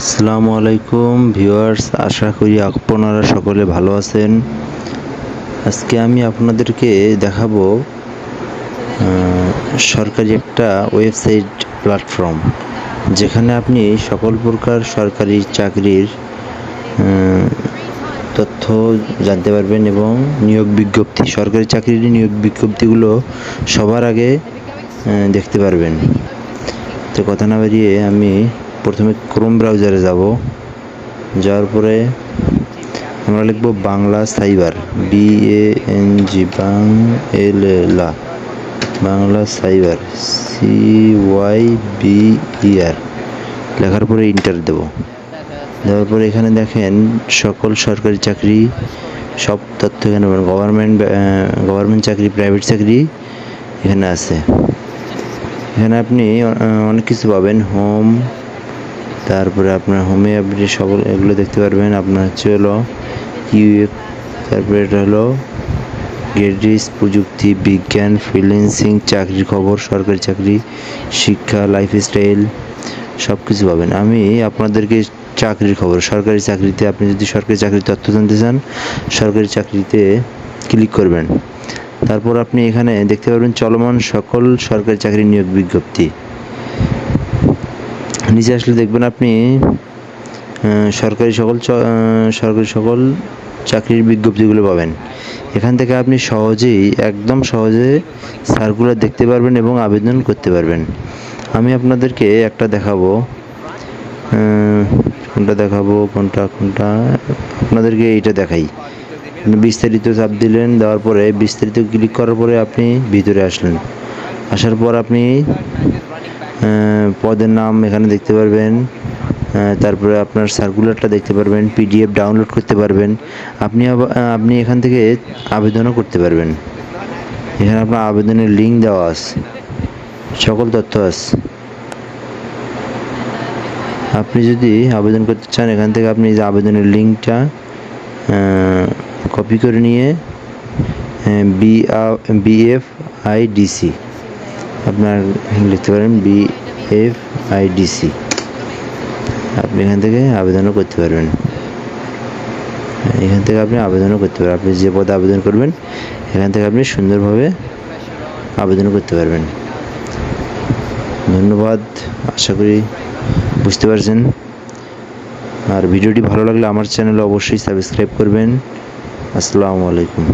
আসসালামু আলাইকুম ভিউয়ার্স, আশা করি আপনারা সকলে ভালো আছেন। আজকে আমি আপনাদেরকে দেখাবো সরকারি একটা ওয়েবসাইট প্ল্যাটফর্ম, যেখানে আপনি সকল প্রকার সরকারি চাকরির তথ্য জানতে পারবেন এবং নিয়োগ বিজ্ঞপ্তি, সরকারি চাকরির নিয়োগ বিজ্ঞপ্তিগুলো সবার আগে দেখতে পারবেন। তো কথা না বেরিয়ে আমি প্রথমে ক্রোম ব্রাউজারে যাব। যাওয়ার পরে আমরা লিখব Bangla cyber B A N G Bang L লা Bangla cyber C Y B R লেখার পরে ইন্টার দেব। দেওয়ার পরে এখানে দেখেন সকল সরকারি চাকরি, সব তথ্য এখানে গভর্নমেন্ট গভর্নমেন্ট চাকরি প্রাইভেট চাকরি এখানে আছে। এখানে আপনি অনেক কিছু পাবেন। হোম তারপরে আপনার হোমে আপনি সকল এগুলো দেখতে পারবেন। আপনার হচ্ছে হলো ইউএফ তারপরে এটা হলো গেডিস প্রযুক্তি বিজ্ঞান ফ্রিল্যান্সিং চাকরির খবর, সরকারি চাকরি, শিক্ষা লাইফস্টাইল সব কিছু পাবেন। আমি আপনাদেরকে চাকরির খবর, সরকারি চাকরিতে আপনি যদি সরকারি চাকরির তথ্য জানতে চান, সরকারি চাকরিতে ক্লিক করবেন। তারপর আপনি এখানে দেখতে পারবেন চলমান সকল সরকারি চাকরি নিয়োগ বিজ্ঞপ্তি। নিচে আসলে দেখবেন আপনি সরকারি সকল সরকারি সকল চাকরির বিজ্ঞপ্তিগুলো পাবেন। এখান থেকে আপনি সহজেই, একদম সহজে সার্কুলার দেখতে পারবেন এবং আবেদন করতে পারবেন। আমি আপনাদেরকে একটা দেখাবো। কোনটা দেখাবো, কোনটা কোনটা? আপনাদেরকে এইটা দেখাই। বিস্তারিত চাপ দিলেন, দেওয়ার পরে বিস্তারিত ক্লিক করার পরে আপনি ভিতরে আসলেন। আসার পর আপনি পদের নাম এখানে দেখতে পারবেন। তারপরে আপনার সার্কুলারটা দেখতে পারবেন পিডিএফ ডাউনলোড করতে পারবেন। আপনি আপনি এখান থেকে আবেদনও করতে পারবেন। এখানে আপনার আবেদনের লিঙ্ক দেওয়া আছে। সকল তথ্য আছে। আপনি যদি আবেদন করতে চান, এখান থেকে আপনি যে আবেদনের লিঙ্কটা কপি করে নিয়ে বিএফ আইডিসি আপনার লিখতে পারেন বি এফ আইডিসি আপনি এখান থেকে আবেদনও করতে পারবেন। এখান থেকে আপনি আবেদনও করতে পারবেন। আপনি যে পদে আবেদন করবেন, এখান থেকে আপনি সুন্দরভাবে আবেদনও করতে পারবেন। ধন্যবাদ। আশা করি বুঝতে পারছেন। আর ভিডিওটি ভালো লাগলে আমার চ্যানেল অবশ্যই সাবস্ক্রাইব করবেন। আসসালামু আলাইকুম।